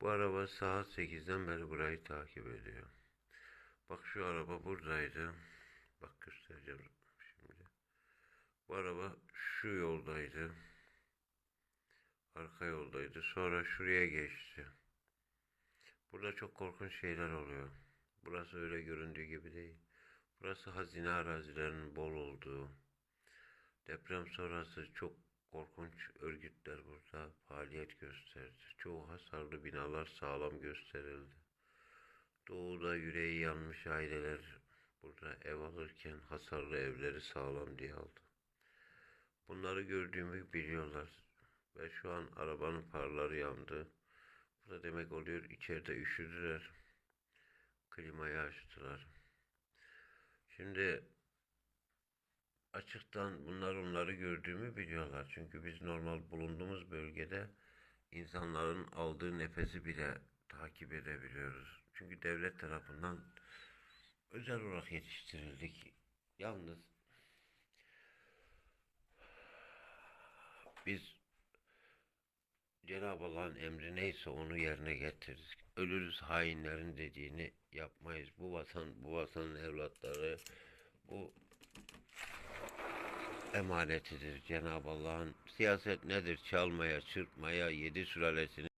Bu araba saat 8'den beri burayı takip ediyor. Bak şu araba buradaydı. Bak göstereceğim şimdi. Bu araba şu yoldaydı. Arka yoldaydı. Sonra şuraya geçti. Burada çok korkunç şeyler oluyor. Burası öyle göründüğü gibi değil. Burası hazine arazilerinin bol olduğu. Deprem sonrası çok korkunç örgütler burada faaliyet gösterdi. Çoğu hasarlı binalar sağlam gösterildi. Doğuda yüreği yanmış aileler burada ev alırken hasarlı evleri sağlam diye aldı. Bunları gördüğümü biliyorlar. Ve şu an arabanın farları yandı. Bu da demek oluyor içeride üşüdüler. Klimayı açtılar. Şimdi açıktan bunlar onları gördüğümü biliyorlar. Çünkü biz normal bulunduğumuz bölgede insanların aldığı nefesi bile takip edebiliyoruz. Çünkü devlet tarafından özel olarak yetiştirildik. Yalnız biz Cenab-ı Allah'ın emri neyse onu yerine getiririz. Ölürüz hainlerin dediğini yapmayız. Bu vatan, bu vatanın evlatları, bu emanetidir Cenab-ı Allah'ın. Siyaset nedir? Çalmaya, çırpmaya, yedi sülalesini